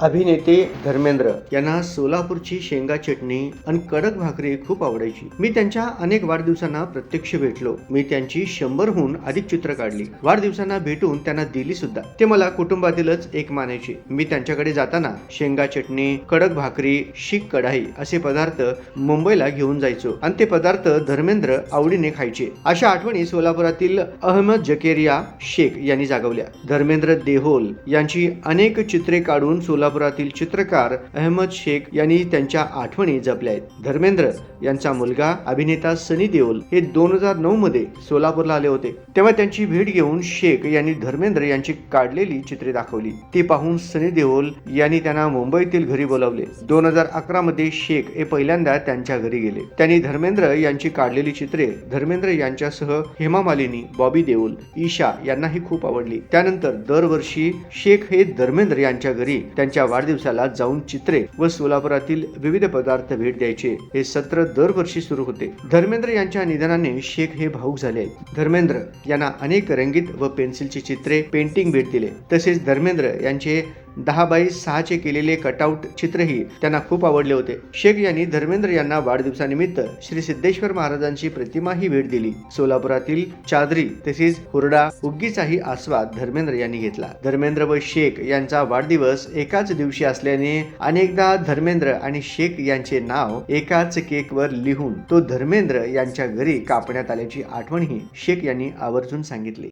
अभिनेते धर्मेंद्र यांना सोलापूरची शेंगा चटणी आणि कडक भाकरी खूप आवडायची. मी त्यांच्या अनेक वाढदिवसांना प्रत्यक्ष भेटलो. मी त्यांची शंभरहून अधिक चित्र काढली. वाढदिवसांना भेटून त्यांना दिली सुद्धा. ते मला कुटुंबातीलच एक मानायचे. मी त्यांच्याकडे जाताना शेंगा चटणी कडक भाकरी शीख कढाई असे पदार्थ मुंबईला घेऊन जायचो. आणि ते पदार्थ धर्मेंद्र आवडीने खायचे. अशा आठवणी सोलापुरातील अहमद जकेरिया शेख यांनी जागवल्या. धर्मेंद्र देहोल यांची अनेक चित्रे काढून सोलापुरातील चित्रकार अहमद शेख यांनी त्यांच्या आठवणी जपल्या आहेत. धर्मेंद्र यांचा मुलगा अभिनेता सनी देओल हे दोन हजार नऊ मध्ये सोलापूरला आले होते. तेव्हा त्यांची भेट घेऊन शेख यांनी धर्मेंद्र यांची काढलेली चित्रे दाखवली. ती पाहून सनी देओल यांनी त्यांना मुंबईतील घरी बोलावले. दोन हजार अकरा मध्ये शेख हे पहिल्यांदा त्यांच्या घरी गेले. त्यांनी धर्मेंद्र यांची काढलेली चित्रे धर्मेंद्र यांच्यासह हेमा मालिनी बॉबी देओल ईशा यांनाही खूप आवडली. त्यानंतर दरवर्षी शेख हे धर्मेंद्र यांच्या घरी त्यांच्या वाढदिवसाला जाऊन चित्रे व सोलापुरातील विविध पदार्थ भेट द्यायचे. हे सत्र दरवर्षी सुरू होते. धर्मेंद्र यांच्या निधनाने शेख हे भाऊक झाले धर्मेंद्र यांना अनेक रंगीत व पेन्सिलची चित्रे पेंटिंग भेट दिले. तसेच धर्मेंद्र यांचे दहा बाई सहाचे केलेले कटआउट चित्रही त्यांना खूप आवडले होते. शेख यांनी धर्मेंद्र यांना वाढदिवसानिमित्त श्री सिद्धेश्वर महाराजांची प्रतिमाही भेट दिली. सोलापुरातील चादरी तसेच हुरडा उग्गीचाही आस्वाद धर्मेंद्र यांनी घेतला. धर्मेंद्र व शेख यांचा वाढदिवस एकाच दिवशी असल्याने अनेकदा धर्मेंद्र आणि शेख यांचे नाव एकाच केकवर लिहून तो धर्मेंद्र यांच्या घरी कापण्यात आल्याची आठवणही शेख यांनी आवर्जून सांगितली.